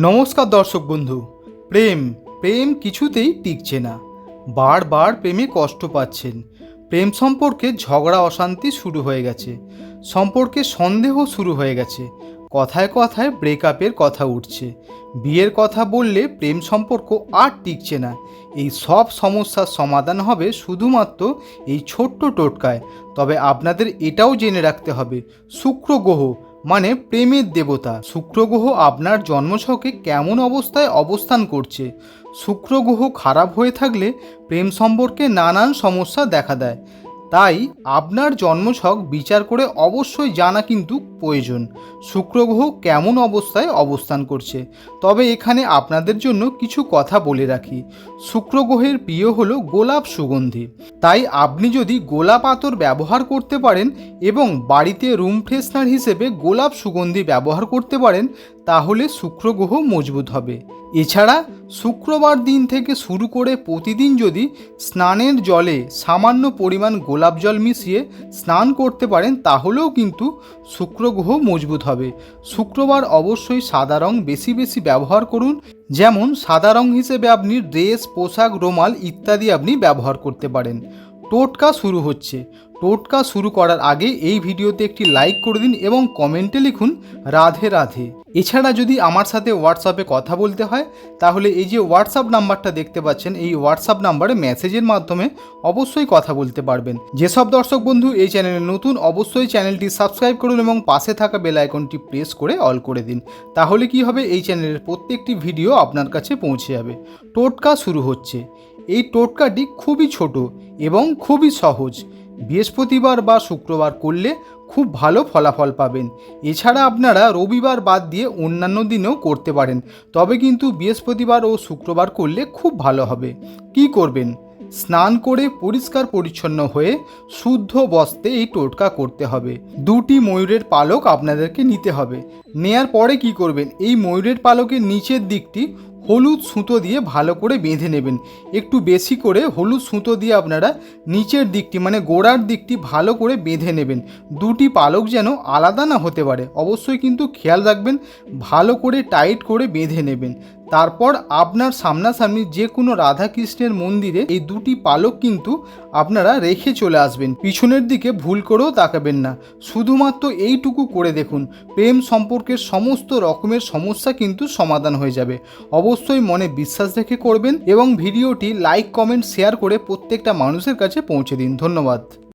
নমস্কার দর্শক বন্ধু, প্রেম প্রেম কিছুতেই টিকছে না। বারবার প্রেমে কষ্ট পাচ্ছেন। প্রেম সম্পর্কে ঝগড়া, অশান্তি শুরু হয়ে গেছে। সম্পর্কে সন্দেহ শুরু হয়ে গেছে। কথায় কথায় ব্রেকআপের কথা উঠছে। বিয়ের কথা বললে প্রেম সম্পর্ক আর টিকছে না। এই সব সমস্যার সমাধান হবে শুধুমাত্র এই ছোট্ট টোটকায়। তবে আপনাদের এটাও জেনে রাখতে হবে, শুক্র গ্রহ মানে প্রেমের দেবতা। শুক্র গ্রহ আপনার জন্মছকে কেমন অবস্থায় অবস্থান করছে? শুক্র গ্রহ খারাপ হয়ে থাকলে প্রেম সম্পর্কে নানান সমস্যা দেখা দেয়। তাই আপনার জন্মছক বিচার করে অবশ্যই জানা কিন্তু প্রয়োজন। শুক্র গ্রহ কেমন অবস্থায় অবস্থান করছে? তবে এখানে আপনাদের জন্য কিছু কথা বলে রাখি। শুক্র গ্রহের প্রিয় হলো গোলাপ সুগন্ধি। তাই আপনি যদি গোলাপ আতর ব্যবহার করতে পারেন এবং বাড়িতে রুম ফ্রেশনার হিসেবে গোলাপ সুগন্ধি ব্যবহার করতে পারেন, তাহলে শুক্র গ্রহ মজবুত হবে। এছাড়া শুক্রবার দিন থেকে শুরু করে প্রতিদিন যদি স্নানের জলে সামান্য পরিমাণ গোলাপ জল মিশিয়ে স্নান করতে পারেন, তাহলেও কিন্তু শুক্র গ্রহ মজবুত হবে। শুক্রবার অবশ্যই সাদা রং বেশি বেশি ব্যবহার করুন। যেমন সাদা রং হিসেবে আপনি ড্রেস, পোশাক, রুমাল ইত্যাদি আপনি ব্যবহার করতে পারেন। টোটকা শুরু হচ্ছে। টোটকা শুরু করার আগে এই ভিডিওতে একটি লাইক করে দিন এবং কমেন্টে লিখুন, রাধে রাধে। এছাড়া যদি আমার সাথে হোয়াটসঅ্যাপে কথা বলতে হয়, তাহলে এই যে হোয়াটসঅ্যাপ নাম্বারটা দেখতে পাচ্ছেন, এই হোয়াটসঅ্যাপ নাম্বারে মেসেজের মাধ্যমে অবশ্যই কথা বলতে পারবেন। যেসব দর্শক বন্ধু এই চ্যানেলে নতুন, অবশ্যই চ্যানেলটি সাবস্ক্রাইব করুন এবং পাশে থাকা বেল আইকনটি প্রেস করে অল করে দিন। তাহলে কি হবে? এই চ্যানেলের প্রত্যেকটি ভিডিও আপনার কাছে পৌঁছে যাবে। টোটকা শুরু হচ্ছে। এই টোটকাটি খুবই ছোট এবং খুবই সহজ। বৃহস্পতিবার বা শুক্রবার করলে খুব ভালো ফলাফল পাবেন। এছাড়া আপনারা রবিবার বাদ দিয়ে অন্যান্য দিনেও করতে পারেন। তবে কিন্তু বৃহস্পতিবার ও শুক্রবার করলে খুব ভালো হবে। কি করবেন? স্নান করে পরিষ্কার পরিচ্ছন্ন হয়ে শুদ্ধ বস্তে এই টোটকা করতে হবে। দুটি ময়ূরের পালক আপনাদেরকে নিতে হবে। নেয়ার পরে কি করবেন? এই ময়ূরের পালকের নিচের দিকটি হলুদ সুতো দিয়ে ভালো করে বেঁধে নেবেন। একটু বেশি করে হলুদ সুতো দিয়ে আপনারা নিচের দিকটি মানে গোড়ার দিকটি ভালো করে বেঁধে নেবেন। দুটি পালক যেন আলাদা না হতে পারে। অবশ্যই কিন্তু খেয়াল রাখবেন, ভালো করে টাইট করে বেঁধে নেবেন। তারপর আপনার সামনাসামনি যে কোনো রাধাকৃষ্ণের মন্দিরে এই দুটি পালক কিন্তু আপনারা রেখে চলে আসবেন। পিছনের দিকে ভুল করেও তাকাবেন না। শুধুমাত্র এইটুকু করে দেখুন, প্রেম সম্পর্কের সমস্ত রকমের সমস্যা কিন্তু সমাধান হয়ে যাবে। অবশ্যই মনে বিশ্বাস রেখে করবেন এবং ভিডিওটি লাইক, কমেন্ট, শেয়ার করে প্রত্যেকটা মানুষের কাছে পৌঁছে দিন। ধন্যবাদ।